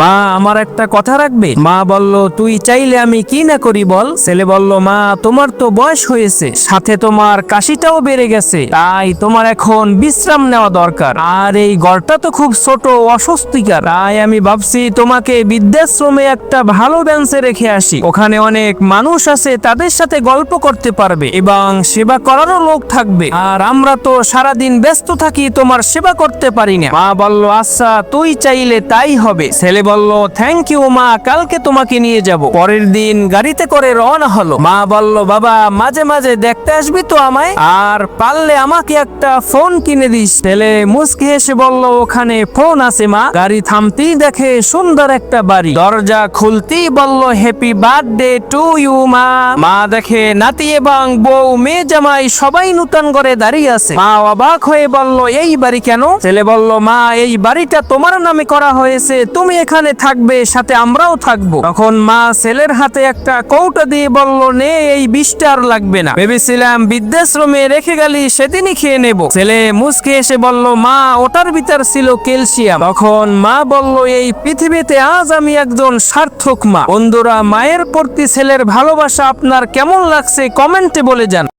মা, আমার একটা কথা রাখবে। মা বলল, তুই চাইলে আমি কি না করি বল? ছেলে বলল, মা, তোমার তো বয়স হয়েছে, সাথে তোমার কাশিটাও বেড়ে গেছে, তাই তোমার এখন বিশ্রাম নেওয়া দরকার। আর এই ঘরটা তো খুব ছোট, অস্বস্তিকর। তাই আমি ভাবছি তোমাকে বৃদ্ধাশ্রমে একটা ভালো বেঞ্চে রেখে আসি। ওখানে অনেক মানুষ আছে, তাদের সাথে গল্প করতে পারবে এবং সেবা করারও লোক থাকবে। আর আমরা তো সারাদিন ব্যস্ত থাকি, তোমার সেবা করতে পারি না। মা বলল আচ্ছা তুই চাইলে তাই হবে। ছেলে বলল থ্যাংক ইউ মা, কালকে তোমাকে নিয়ে যাব। পরের দিন গাড়িতে করে রওনা হলো। মা বলল, বাবা, মাঝে মাঝে দেখতে আসবি তো আমায়? আর পারলে আমাকে একটা ফোন কিনে দিস। ছেলে মুসকে হেসে বলল, ওখানে ফোন আছে, মা। গাড়ি থামতেই দেখে সুন্দর একটা বাড়ি। দরজা খুলতেই বলল হ্যাপি বার্থডে টু ইউ মা। মা দেখে নাতি এবং বউ, মেয়ে জামাই সবাই নূতন করে দাঁড়িয়ে আছে। মা অবাক হয়ে বলল, এই বাড়ি কেন? ছেলে বলল, মা, এই বাড়িটা তোমার নামে করা হয়েছে। তুমি এখানে থাকবে, সাথে আমরাও থাকব। তখন মা ছেলের হাতে একটা কৌটা দিয়ে বলল, নে, এই বিষটা আর লাগবে না। ভেবেছিলাম বৃদ্ধাশ্রমে রেখে গেলি, সেদিনই খেয়ে নেব। ছেলে মুসকে এসে বলল, মা, ওটার ভিতর ছিল ক্যালসিয়াম। তখন মা বলল, এই পৃথিবীতে আজ আমি একজন সার্থক মা। বন্ধুরা, মায়ের প্রতি ছেলের ভালোবাসা আপনার কেমন লাগছে কমেন্টে বলে যান